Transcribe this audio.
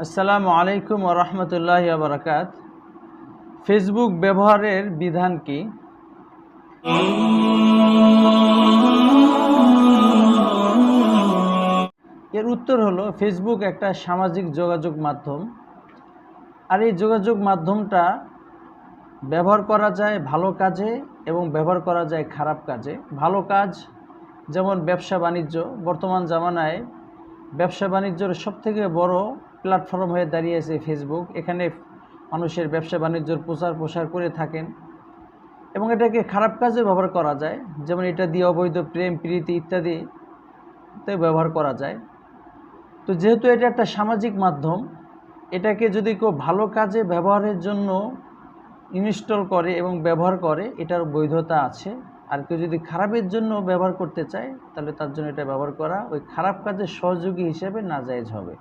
আসসালামু আলাইকুম রহমতুল্লাহ বারকাত। ফেসবুক ব্যবহারের বিধান কি? এর উত্তর হলো, ফেসবুক একটা সামাজিক যোগাযোগ মাধ্যম। আর এই যোগাযোগ মাধ্যমটা ব্যবহার করা যায় ভালো কাজে এবং ব্যবহার করা যায় খারাপ কাজে। ভালো কাজ যেমন ব্যবসা বাণিজ্য বর্তমান জামানায় ব্যবসা বাণিজ্যর সবথেকে বড় প্ল্যাটফর্ম হয়ে দাঁড়িয়েছে ফেসবুক এখানে মানুষের ব্যবসা বাণিজ্যর প্রচার প্রসার করে থাকেন। এবং এটাকে খারাপ কাজে ব্যবহার করা যায়। যেমন এটা দিয়ে অবৈধ প্রেম, প্রীতি ইত্যাদিতে ব্যবহার করা যায়। তো যেহেতু এটা একটা সামাজিক মাধ্যম, এটাকে যদি কেউ ভালো কাজে ব্যবহারের জন্য ইনস্টল করে এবং ব্যবহার করে, এটার বৈধতা আছে। আর কেউ যদি খারাপের জন্য ব্যবহার করতে চায়, তাহলে তার জন্য এটা ব্যবহার করা ওই খারাপ কাজের সহযোগী হিসেবে নাজায়েজ হবে।